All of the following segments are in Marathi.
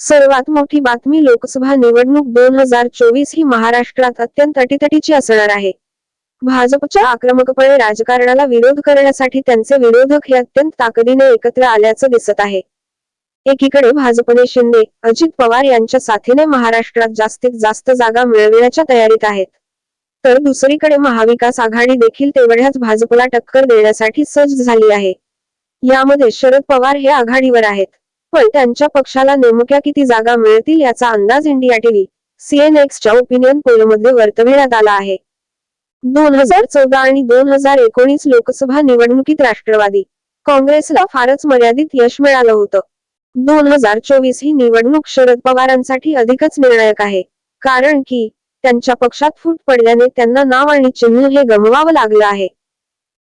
सर्वात मोठी बातमी लोकसभा निवडणूक दोन हजार चोवीस ही महाराष्ट्रात अत्यंत अटीतटीची असणार आहे. भाजपच्या आक्रमकपणे राजकारणाला विरोध करण्यासाठी त्यांचे विरोधक हे अत्यंत ताकदीने एकत्र आल्याचं दिसत आहे. एकीकडे भाजपने शिंदे अजित पवार यांच्या साथीने महाराष्ट्रात जास्तीत जास्त जागा मिळविण्याच्या तयारीत आहेत. तर दुसरीकडे महाविकास आघाडी देखील तेवढ्याच भाजपला टक्कर देण्यासाठी सज्ज झाली आहे. यामध्ये शरद पवार हे आघाडीवर आहेत. पण त्यांच्या पक्षाला नेमक्या किती जागा मिळतील याचा अंदाज इंडिया टीव्ही सीएनएक्सच्या ओपिनियन पोलमध्ये वर्तविण्यात आला आहे. दोन हजार चौदा आणि दोन हजार एकोणीस लोकसभा निवडणुकीत राष्ट्रवादी काँग्रेसला फारच मर्यादित यश मिळालं होतं. दोन हजार चोवीस ही निवडणूक शरद पवारांसाठी अधिकच निर्णायक आहे कारण की त्यांच्या पक्षात फूट पडल्याने त्यांना नाव आणि चिन्ह हे गमवावं लागलं आहे.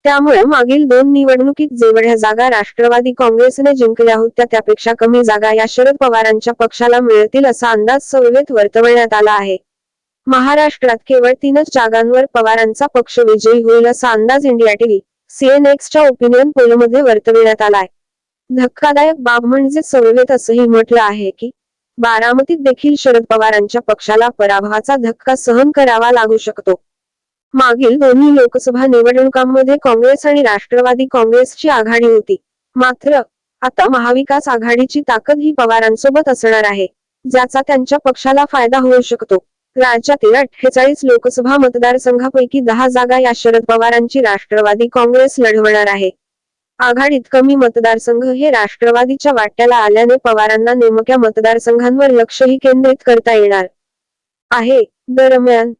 त्यामुळे मागील दोन निवडणुकीत जेवढ्या जागा राष्ट्रवादी काँग्रेसने जिंकल्या होत्या त्यापेक्षा कमी जागा या शरद पवारांच्या पक्षाला मिळतील असा अंदाज सववेत वर्तवण्यात आला आहे. महाराष्ट्रात केवळ तीनच जागांवर पवारांचा पक्ष विजयी होईल असा अंदाज इंडिया टीव्ही सीएनएक्सच्या ओपिनियन पोलमध्ये वर्तविण्यात आलाय. धक्कादायक बाब म्हणजे सववेत असंही म्हटलं आहे की बारामतीत देखील शरद पवारांच्या पक्षाला पराभवाचा धक्का सहन करावा लागू शकतो. मागील दोन्ही लोकसभा निवडणुकांमध्ये काँग्रेस आणि राष्ट्रवादी काँग्रेसची आघाडी होती. मात्र आता महाविकास आघाडीची ताकद ही पवारांसोबत असणार आहे ज्याचा त्यांच्या पक्षाला फायदा होऊ शकतो. राज्यातील अठ्ठेचाळीस लोकसभा मतदारसंघापैकी दहा जागा या शरद पवारांची राष्ट्रवादी काँग्रेस लढवणार आहे. आघाडीत कमी मतदारसंघ हे राष्ट्रवादीच्या वाट्याला आल्याने पवारांना नेमक्या मतदारसंघांवर लक्षही केंद्रित करता येणार आहे. दरम्यान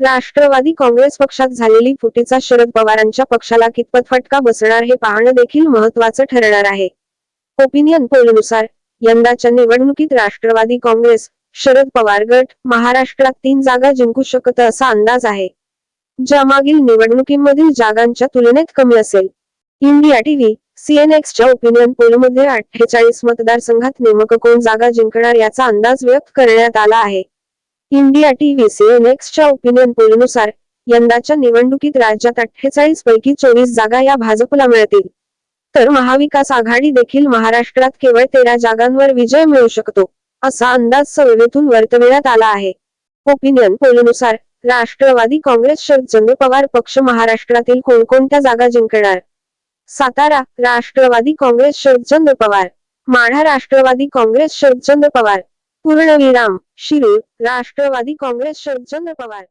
राष्ट्रवादी काँग्रेस पक्षात झालेली फुटीचा शरद पवारांच्या पक्षाला कितपत फटका बसणार हे पाहणं देखील महत्वाचं ठरणार आहे. ओपिनियन पोलनुसार यंदाच्या निवडणुकीत राष्ट्रवादी काँग्रेस शरद पवार गट महाराष्ट्रात तीन जागा जिंकू शकत असा अंदाज आहे. ज्या मागील निवडणुकीमधील जागांच्या तुलनेत कमी असेल. इंडिया टीव्ही सीएनएक्सच्या ओपिनियन पोलमध्ये अठ्ठेचाळीस मतदारसंघात नेमकं कोण जागा जिंकणार याचा अंदाज व्यक्त करण्यात आला आहे. इंडिया टीव्ही सीएनएक्सच्या ओपिनियन पोलनुसार यंदाच्या निवडणुकीत राज्यात अठ्ठेचाळीस पैकी चोवीस जागा या भाजपला मिळतील. तर महाविकास आघाडी देखील महाराष्ट्रात केवळ तेरा जागांवर विजय मिळू शकतो असा अंदाज सववेतून वर्तविण्यात आला आहे. ओपिनियन पोलनुसार राष्ट्रवादी काँग्रेस शरदचंद्र पवार पक्ष महाराष्ट्रातील कोणकोणत्या जागा जिंकणार? सातारा राष्ट्रवादी काँग्रेस शरदचंद्र पवार. माढा राष्ट्रवादी काँग्रेस शरदचंद्र पवार. पूर्णविराम शिरूर राष्ट्रवादी काँग्रेस शरदचंद्र पवार.